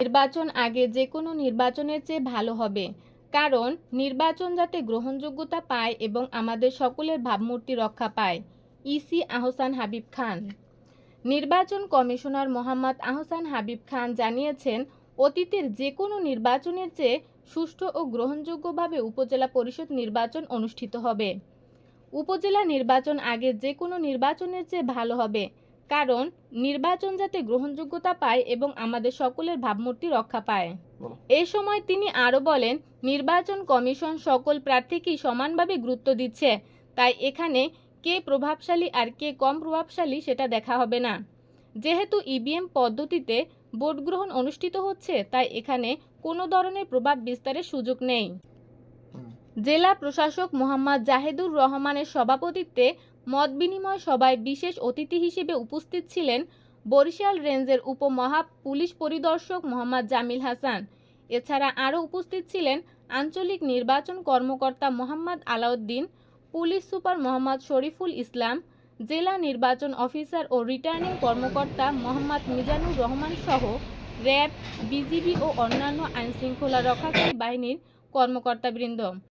নির্বাচন আগে যে কোনো নির্বাচনের চেয়ে ভালো হবে। কারণ, নির্বাচন যাতে গ্রহণযোগ্যতা পায় এবং আমাদের সকলের ভাবমূর্তি রক্ষা পায়। ইসি আহসান হাবিব খান। নির্বাচন কমিশনার মোহাম্মদ আহসান হাবিব খান জানিয়েছেন, অতীতের যে কোনো নির্বাচনের চেয়ে সুষ্ঠু ও গ্রহণযোগ্যভাবে উপজেলা পরিষদ নির্বাচন অনুষ্ঠিত হবে। উপজেলা নির্বাচন আগে যে কোনো নির্বাচনের চেয়ে ভালো হবে। কারণ নির্বাচন যাতে গ্রহণযোগ্যতা পায় এবং আমাদের সকলের ভাবমূর্তি রক্ষা পায়। এ সময় তিনি আরও বলেন নির্বাচন কমিশন সকল প্রার্থীকেই সমানভাবে গুরুত্ব দিচ্ছে তাই এখানে কে প্রভাবশালী আর কে কম প্রভাবশালী সেটা দেখা হবে না যেহেতু ইভিএম পদ্ধতিতে ভোট গ্রহণ অনুষ্ঠিত হচ্ছে তাই এখানে কোনো ধরনের প্রভাব বিস্তারের সুযোগ নেই। জেলা প্রশাসক মোহাম্মদ জাহেদুর রহমানের সভাপতিত্বে মত বিনিময় সভায় বিশেষ অতিথি হিসেবে উপস্থিত ছিলেন বরিশাল রেঞ্জের উপমহা পুলিশ পরিদর্শক মোহাম্মদ জামিল হাসান। এছাড়া আরও উপস্থিত ছিলেন আঞ্চলিক নির্বাচন কর্মকর্তা মোহাম্মদ আলাউদ্দিন, পুলিশ সুপার মোহাম্মদ শরীফুল ইসলাম, জেলা নির্বাচন অফিসার ও রিটার্নিং কর্মকর্তা মোহাম্মদ মিজানুর রহমান সহ র্যাব, বিজিবি ও অন্যান্য আইনশৃঙ্খলা রক্ষাকারী বাহিনীর কর্মকর্তাবৃন্দ।